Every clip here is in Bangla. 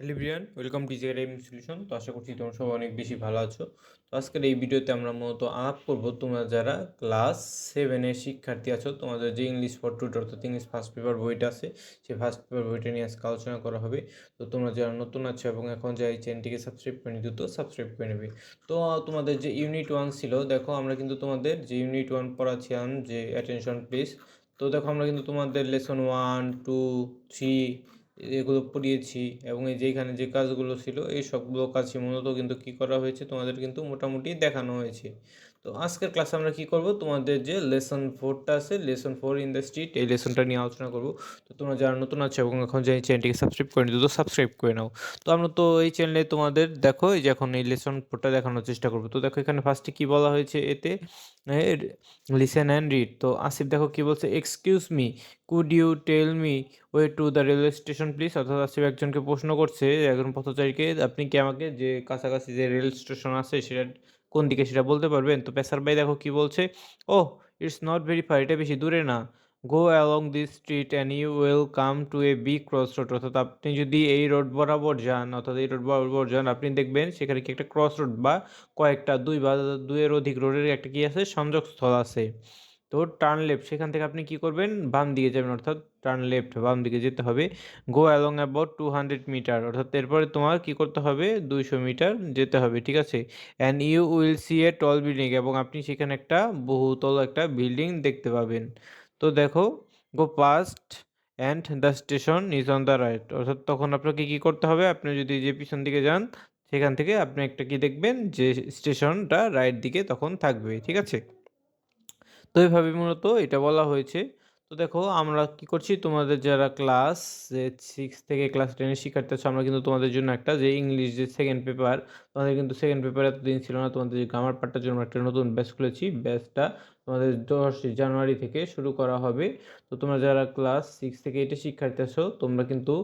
Hello Brian welcome to JRM solution. তো আশা করছি তোমরা সবাই অনেক বেশি ভালো আছো। তো আজকের এই ভিডিওতে আমরা মূলত আপ করব তোমরা যারা ক্লাস সেভেনের শিক্ষার্থী আছো, তোমাদের যে ইংলিশ ফর টুট অর্থাৎ ইংলিশ ফার্স্ট পেপার বইটা আছে, সেই ফার্স্ট পেপার বইটা নিয়ে আজকে আলোচনা করা হবে। তো তোমরা যারা নতুন আছো এবং এখন যা এই চ্যানেলটিকে সাবস্ক্রাইব করে দ্রুত সাবস্ক্রাইব করে নেবে। তো তোমাদের যে ইউনিট ওয়ান ছিল, দেখো আমরা কিন্তু তোমাদের যে ইউনিট ওয়ান পড়াচ্ছিলাম যে অ্যাটেনশন প্লিজ তো দেখো আমরা কিন্তু তোমাদের লেসন ওয়ান টু থ্রি এগুলো পড়িয়েছি এবং এই যেখানে যে কাজগুলো ছিল, এই সবগুলো কাজই মূলত কিন্তু কি করা হয়েছে, তোমাদের কিন্তু মোটামুটি দেখানো হয়েছে। তো আজকের ক্লাসে আমরা কি করব? তোমাদের যে লেসন ফোরটা আছে lesson four in the street এই লেসনটা নিয়ে আলোচনা করব। তো তোমরা যারা নতুন আছো এবং এখন যে চ্যানেলটিকে সাবস্ক্রাইব করে নিতে তো সাবস্ক্রাইব করে নাও। তো আমরা তো এই চ্যানেলে তোমাদের দেখো, এই যে এখন এই লেসন ফোরটা দেখানোর চেষ্টা করব। তো দেখো এখানে ফার্স্টে কি বলা হয়েছে এতে? লিসেন অ্যান্ড রিড তো আসিফ দেখো কি বলছে excuse me could you tell me way to the railway station please অর্থাৎ আসিফ একজনকে প্রশ্ন করছে, একজন পথচারীকে, আপনি কি আমাকে যে কাছাকাছি যে রেল স্টেশন আছে, সেটা কোন দিকে সেটা বলতে পারবেন? তো পেসার ভাই দেখো কি বলছে? Oh it's not very far এটা বেশি দূরে না। Go along this street and you will come to a big cross road অর্থাৎ আপনি যদি এই রোড বরাবর যান, অর্থাৎ এই রোড বরাবর যান, আপনি দেখবেন সেখানে কি একটা ক্রস রোড বা কয়েকটা দুই বা দুইয়ের অধিক রোডের একটা কি আছে? সংযোগস্থল আছে। তো টার্ন লেফট সেখান থেকে আপনি কি করবেন? বাম দিকে যাবেন, অর্থাৎ টার্ন লেফট বাম দিকে যেতে হবে। Go along about two hundred metre অর্থাৎ এরপরে তোমার কি করতে হবে? দুইশো মিটার যেতে হবে, ঠিক আছে? And you will see a tall building এবং আপনি সেখানে একটা বহুতল একটা বিল্ডিং দেখতে পাবেন। তো দেখো go past and the station is on the right অর্থাৎ তখন আপনাকে কি করতে হবে? আপনি যদি যে পিছন দিকে যান, সেখান থেকে আপনি একটা কি দেখবেন? যে স্টেশনটা রাইট দিকে তখন থাকবে, ঠিক আছে? তো এইভাবে মূলত এটা বলা হয়েছে। তো দেখো, আমরা কি করছি? তোমাদের যারা ক্লাস সিক্স থেকে ক্লাস টেনের শিক্ষার্থী আছে, আমরা কিন্তু তোমাদের জন্য একটা যে ইংলিশ যে সেকেন্ড পেপার তোমাদের কিন্তু সেকেন্ড পেপার এতদিন ছিল না। তোমাদের যে গ্রামার পার্টটার জন্য একটা নতুন ব্যাচ খুলেছি। ব্যাচটা তোমাদের দশ জানুয়ারি থেকে শুরু করা হবে। তো তোমরা যারা ক্লাস সিক্স থেকে এইটে শিক্ষার্থী আছো, তোমরা কিন্তু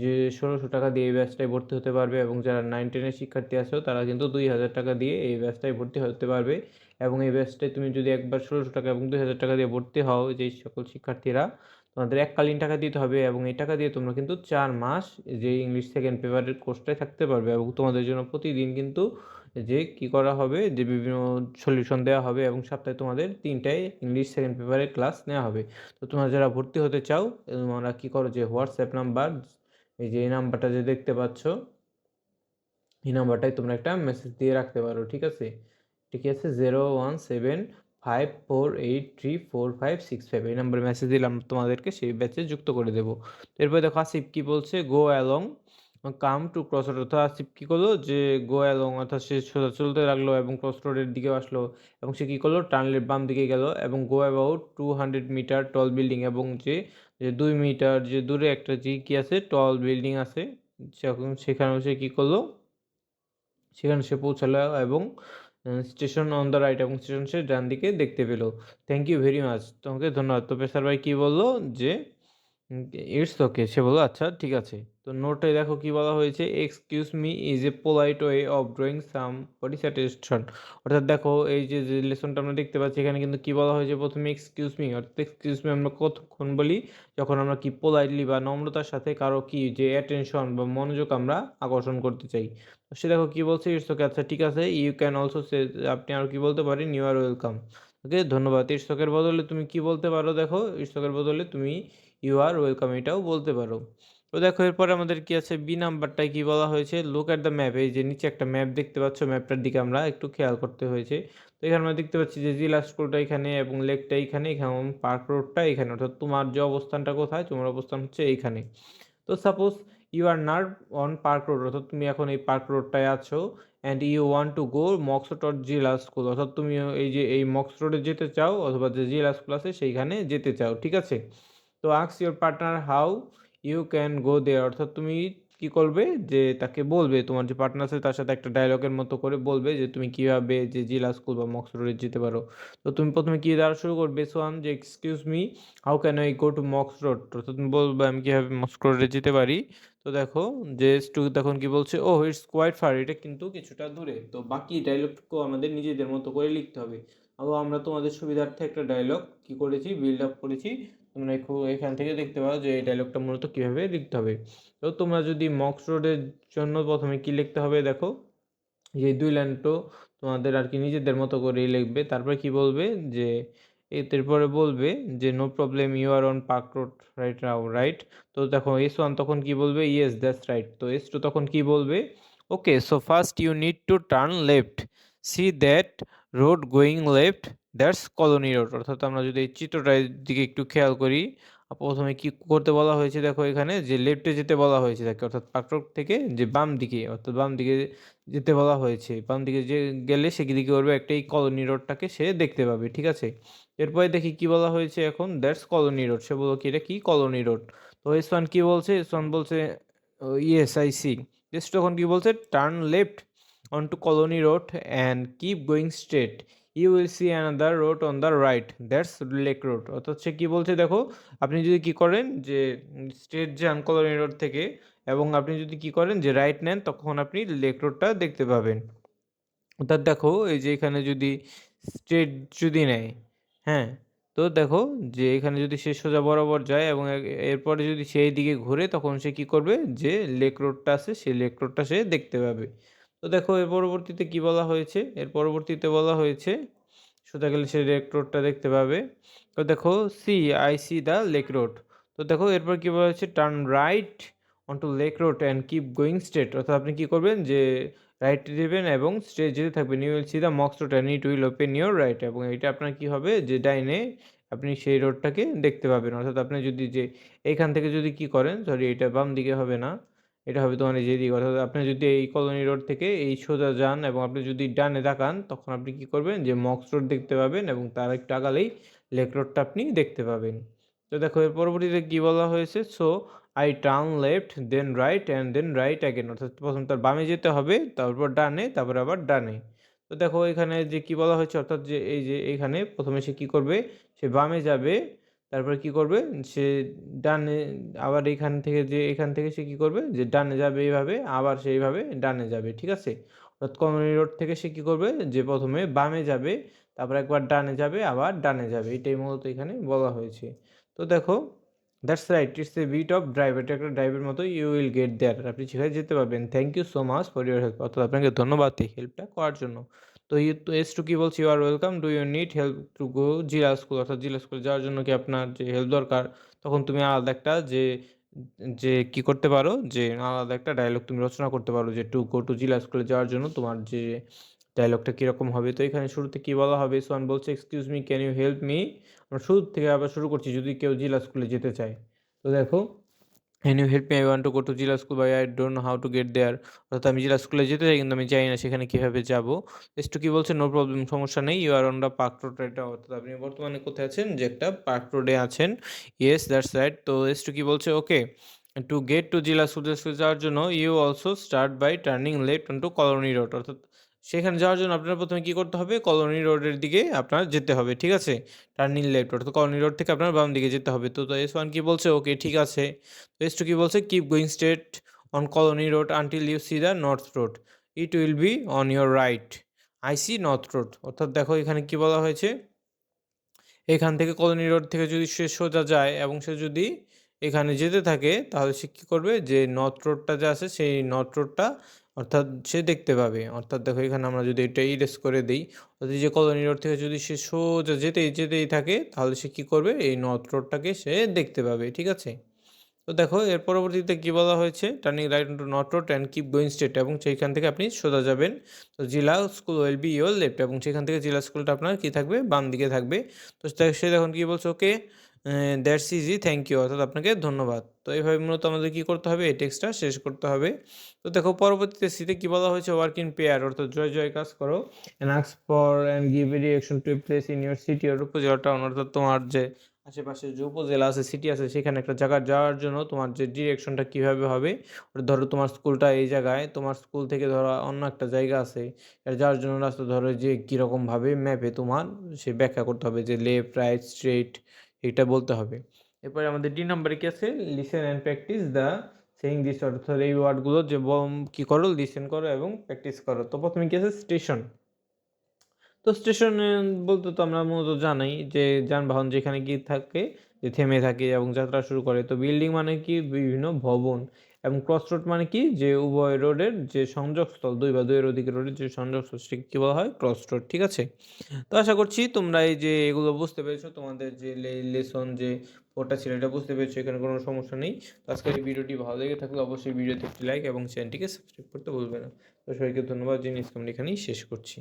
যে ষোলোশো টাকা দিয়ে এই ব্যাচটায় ভর্তি হতে পারবে এবং যারা নাইন টেনের শিক্ষার্থী আছো, তারা কিন্তু দুই হাজার টাকা দিয়ে এই ব্যাচটায় ভর্তি হতে পারবে। এবং এই ব্যাচটায় তুমি যদি একবার ষোলোশো টাকা এবং দুই হাজার টাকা দিয়ে ভর্তি হও, যে সকল শিক্ষার্থীরা, তোমাদের এককালীন টাকা দিতে হবে এবং এই টাকা দিয়ে তোমরা কিন্তু চার মাস যে ইংলিশ সেকেন্ড পেপারের কোর্সটায় থাকতে পারবে এবং তোমাদের জন্য প্রতিদিন কিন্তু যে কি করা হবে, যে বিভিন্ন সলিউশন দেওয়া হবে এবং সপ্তাহে তোমাদের তিনটায় ইংলিশ সেকেন্ড পেপারের ক্লাস নেওয়া হবে। তো তোমরা যারা ভর্তি হতে চাও, তোমরা কী করো যে হোয়াটসঅ্যাপ নাম্বার এই যে এই নাম্বারটা যে দেখতে পাচ্ছ, এই নাম্বারটাই তোমরা একটা মেসেজ দিয়ে রাখতে পারো, ঠিক আছে? ঠিক আছে zero one seven five four eight three four five six five এই নাম্বারে মেসেজ দিলাম তোমাদেরকে, সেই ব্যাচে যুক্ত করে দেবো। এরপরে দেখো আসিফ কী বলছে? Go along come to cross road অর্থাৎ আসিফ কী করল? যে গো অ্যালং অর্থাৎ সে সোজা চলতে লাগল এবং ক্রস রোডের দিকে আসলো। এবং সে কী করল? টার্নলের বাম দিকে গেল এবং go about two hundred metre tall building এবং যে যে দুই মিটার যে দূরে একটা যে কী আছে টল বিল্ডিং আছে সেখানে সে কী করল? সেখানে সে পৌঁছালো এবং স্টেশন অন দ্য রাইট এবং স্টেশন সে ডান দিকে দেখতে পেল। থ্যাংক ইউ ভেরি মাচ তোমাকে ধন্যবাদ। তো পেশার ভাই কী বলল? যে ইটস ওকে সে বলল আচ্ছা ঠিক আছে। তো নোটে দেখো কি বলা হয়েছে। Excuse me is a polite way of drawing somebody satisfaction অর্থাৎ দেখো, এই যে লেসনটা আমরা দেখতে পাচ্ছি, এখানে কিন্তু কি বলা হয়েছে? প্রথমে এক্সকিউজ মি অর্থাৎ এক্সকিউজ মি আমরা কতক্ষণ বলি? যখন আমরা কি পোলাইটলি বা নম্রতার সাথে কারও কি যে অ্যাটেনশন বা মনোযোগ আমরা আকর্ষণ করতে চাই। সে দেখো কি বলছে ইটস ওকে আচ্ছা ঠিক আছে ইউ ক্যান অলসো সে আপনি আর কি বলতে পারেন ইউ আর ওয়েলকাম ওকে ধন্যবাদ। ইটসকের বদলে তুমি কি বলতে পারো দেখো? ইটসকের বদলে তুমি ইউ আর ওয়েলকাম এটাও বলতে পারো। তো দেখো, এরপরে আমাদের কি আছে? বি নাম্বারটায় কি বলা হয়েছে? লুক অ্যাট দ্য ম্যাপ এই যে নিচে একটা ম্যাপ দেখতে পাচ্ছ ম্যাপটার দিকে আমরা একটু খেয়াল করতে হয়েছে। তো এখানে আমরা দেখতে পাচ্ছি যে জিলা স্কুলটা এখানে এবং লেকটা এখানে এখানে পার্ক রোডটা এখানে। অর্থাৎ তোমার যে অবস্থানটা কোথায়, তোমার অবস্থান হচ্ছে এইখানে। তো সাপোজ ইউ আর নার অন পার্ক রোড অর্থাৎ তুমি এখন এই পার্ক রোডটায় আছো and you want to go মক্সটর Zilla school অর্থাৎ তুমি এই যে, এই মক্স রোডে যেতে চাও, অথবা যে জিলা স্কুল আছে, সেইখানে যেতে চাও, ঠিক আছে? তো আক্স your partner how you can go there অর্থাৎ তুমি কি করবে? যে তাকে বলবে, তোমার যে পার্টনার আছে, তার সাথে একটা ডায়লগের মতো করে বলবে যে তুমি কীভাবে যে জিলা স্কুল বা মক্স রোডে যেতে পারো। তো তুমি প্রথমে কী দ্বারা শুরু করবে সোয়ান যে excuse me how can I go to Mox road অর্থাৎ তুমি বলবে, আমি কীভাবে মক্স রোডে যেতে পারি? তো দেখো যে স্টু তখন কি বলছে ও ইটস কোয়াইট ফার এটা কিন্তু কিছুটা দূরে। তো বাকি ডায়লগটুকু আমাদের নিজেদের মতো করে লিখতে হবে। আবার আমরা তোমাদের সুবিধার্থে একটা ডায়লগ কি করেছি বিল্ড আপ করেছি। তোমরা এখান থেকে দেখতে পারো যে এই ডায়লগটা মূলত কীভাবে লিখতে হবে। তো তোমরা যদি মক্স রোডের জন্য প্রথমে কি লিখতে হবে দেখো, যে দুই লাইন তো তোমাদের আর কি নিজেদের মতো করেই লিখবে। তারপরে কি বলবে যে এরপরে বলবে যে no problem you are on park road right now right তো দেখো এস ওয়ান তখন কি বলবে? ইয়েস দ্যাটস রাইট তো এস টু তখন কি বলবে? Okay so first you need to turn left see that road going left that's colony road অর্থাৎ আমরা যদি এই চিত্রটার দিকে একটু খেয়াল করি প্রথমে কি করতে বলা হয়েছে দেখো এখানে? যে লেফটে যেতে বলা হয়েছে তাকে, অর্থাৎ পার্ক থেকে যে বাম দিকে, অর্থাৎ বাম দিকে যেতে বলা হয়েছে। বাম দিকে যে গেলে সে দিকে করবে? একটা এই কলোনি রোডটাকে সে দেখতে পাবে, ঠিক আছে? এরপরে দেখি কি বলা হয়েছে এখন? That's colony road. সে বলল কি, এটা কি কলোনি রোড? তো ওয়ান কী বলছে? এস বলছে ইয়েস আই সি তখন কি বলছে? Turn left on to colony road and keep going straight you will see another road on the right that's lake road অর্থাৎ সে কী বলছে দেখো? আপনি যদি কি করেন যে স্টেট যান কলোনি রোড থেকে, এবং আপনি যদি কি করেন যে রাইট নেন, তখন আপনি লেক রোডটা দেখতে পাবেন। অর্থাৎ দেখো, এই যে এখানে যদি স্টেট যদি নেয় হ্যাঁ? তো দেখো যে এখানে যদি সে সোজা বরাবর যায় এবং এরপরে যদি সেই দিকে ঘুরে, তখন সে কি করবে? যে লেক রোডটা আছে, সেই লেক রোডটা সে দেখতে পাবে। তো দেখো, এর পরবর্তীতে কি বলা হয়েছে? এর পরবর্তীতে বলা হয়েছে, সোজা গেলে সে লেক রোডটা দেখতে পাবে। তো দেখো see I see the lake road তো দেখো, এরপর কী বলা হয়েছে? Turn right on to lake road and keep going straight অর্থাৎ আপনি কী করবেন? যে রাইট দেবেন এবং স্ট্রেট যেতে থাকবেন। You will see the Mox road and it will open your right এবং এটা আপনার কী হবে? যে ডাইনে আপনি সেই রোডটাকে দেখতে পাবেন। অর্থাৎ আপনি যদি যে এইখান থেকে যদি কি করেন সরি এটা বাম দিকে হবে না। এটা হবে তোমার যে দিকে অর্থাৎ আপনি যদি এই কলোনি রোড থেকে এই সোজা যান এবং আপনি যদি ডানে তাকান, তখন আপনি কি করবেন? যে মক্স রোড দেখতে পাবেন এবং তার একটু আগালেই লেক রোডটা আপনি দেখতে পাবেন। তো দেখো, এর পরবর্তীতে কী বলা হয়েছে? So I turn left then right and then right again অর্থাৎ প্রথম তার বামে যেতে হবে, তারপর ডানে, তারপর আবার ডানে। তো দেখো, এখানে যে কি বলা হয়েছে? অর্থাৎ যে এই যে এখানে প্রথমে সে কি করবে? সে বামে যাবে তারপরে কি করবে? সে ডানে আবার এখান থেকে যে, এখান থেকে সে কি করবে? যে ডানে যাবে এইভাবে, আবার সেইভাবে ডানে যাবে, ঠিক আছে? অর্থাৎ কমিউনি রোড থেকে সে কি করবে? যে প্রথমে বামে যাবে, তারপর একবার ডানে যাবে, আবার ডানে যাবে, এটাই মূলত এখানে বলা হয়েছে। তো দেখো that's right it's a bit of drive এটা একটা ড্রাইভের মতো ইউ উইল গেট দেয়ার আপনি সেখানে যেতে পারবেন। Thank you so much for your help অর্থাৎ আপনাকে ধন্যবাদ এই হেল্পটা করার জন্য। তো তো এস টু কি বলছি you are welcome do you need help to go Zilla school? অর্থাৎ জিলা স্কুলে যাওয়ার জন্য কি আপনার যে হেল্প দরকার, তখন তুমি আলাদা একটা যে যে কি করতে পারো, যে আলাদা একটা ডায়লগ তুমি রচনা করতে পারো যে টু গো টু জিলা স্কুলে যাওয়ার জন্য তোমার যে ডায়লগটা কীরকম হবে? তো এখানে শুরুতে কী বলা হবে? সোয়ান বলছে excuse me can you help me আমরা শুরু থেকে আবার শুরু করছি যদি কেউ জিলা স্কুলে যেতে চায়। তো দেখো can you help me I want to go to Zilla school by I don't know how to get there অর্থাৎ আমি জিলা স্কুলে যেতে চাই, কিন্তু আমি জানি না সেখানে কীভাবে যাব। এসটু কী বলছে নো প্রবলেম সমস্যা নেই you are on the park road এটা অর্থাৎ আপনি বর্তমানে কোথায় আছেন? যে একটা পার্ক রোডে আছেন। ইয়েস দ্যাটস রাইট তো এসটু কী বলছে okay to get to Zilla school যাওয়ার জন্য you also start by turning left on to colony road অর্থাৎ সেখানে যাওয়ার জন্য আপনার প্রথমে কী করতে হবে? কলোনি রোডের দিকে আপনার যেতে হবে, ঠিক আছে? টার্নিং লেফট অর্থাৎ কলোনি রোড থেকে আপনার বাম দিকে যেতে হবে। তো এস ওয়ান কী বলছে? ওকে ঠিক আছে। তো এস টু কী বলছে? Keep going straight on colony road until you see the north road it will be on your right I see north road অর্থাৎ দেখো এখানে কি বলা হয়েছে? এখান থেকে কলোনি রোড থেকে যদি সে সোজা যায় এবং সে যদি এখানে যেতে থাকে, তাহলে সে কী করবে? যে নর্থ রোডটা যে আছে, সেই নর্থ রোডটা অর্থাৎ সে দেখতে পাবে। অর্থাৎ দেখো, এখানে আমরা যদি এটা ইরেস করে দিই, অর্থাৎ যে কলোনি রোড থেকে যদি সে সোজা যেতেই যেতেই থাকে, তাহলে সে কী করবে? এই নর্থ রোডটাকে সে দেখতে পাবে, ঠিক আছে? তো দেখো, এর পরবর্তীতে কী বলা হয়েছে? Turning right to north road and keep going straight এবং সেইখান থেকে আপনি সোজা যাবেন। তো Zilla school will be your left এবং সেখান থেকে জেলা স্কুলটা আপনার কী থাকবে? বাম দিকে থাকবে। তো সে দেখুন কী বলছে? Okay that's easy thank you অর্থাৎ আপনাকে ধন্যবাদ। তো এইভাবে মূলত আমাদের কী করতে হবে? এই টেক্সটটা শেষ করতে হবে। তো দেখো, পরবর্তীতে সিতে কী বলা হয়েছে? ওয়ার্ক ইন পেয়ার অর্থাৎ জয় জয় কাজ করো। And আক্স for and give reaction to place in your city or upazila town অর্থাৎ তোমার যে আশেপাশে যে উপজেলা আছে সিটি আছে, সেখানে একটা জায়গা যাওয়ার জন্য তোমার যে ডিরেকশনটা কীভাবে হবে? ধরো তোমার স্কুলটা এই জায়গায়, তোমার স্কুল থেকে ধরো অন্য একটা জায়গা আছে। যাওয়ার জন্য রাস্তা ধরো যে কীরকমভাবে ম্যাপে তোমার সে ব্যাখ্যা করতে হবে যে লেফট রাইট স্ট্রেট এটা বলতে হবে। এরপরে আমাদের ডি নাম্বারে কি আছে? Listen and practise the saying this অর্থাৎ এই ওয়ার্ডগুলো যে কী করো? লিসেন করো এবং প্র্যাকটিস করো। তো প্রথমে কি আছে? স্টেশন তো স্টেশন বলতে তো আমরা মূলত জানাই যে যানবাহন যেখানে কি থাকে, যে থেমে থাকে এবং যাত্রা শুরু করে। তো বিল্ডিং মানে কি? বিভিন্ন ভবন। এবং ক্রস রোড মানে কি? যে উভয় রোডের যে সংযোগস্থল, দুই বা দুইয়ের অধিক রোডের যে সংযোগস্থল সেটাকে কী বলা হয়? ক্রস রোড ঠিক আছে? তো আশা করছি তোমরা এই যে এগুলো বুঝতে পেরেছ, তোমাদের যে লেসন যে পড়টা ছিল এটা বুঝতে পেরেছ, এখানে কোনো সমস্যা নেই। আজকের এই ভিডিওটি ভালো লেগে থাকলে অবশ্যই ভিডিওতে একটি লাইক এবং চ্যানেলটিকে সাবস্ক্রাইব করতে ভুলবে না। তো সবাইকে ধন্যবাদ, জিনিস আমরা এখানেই শেষ করছি।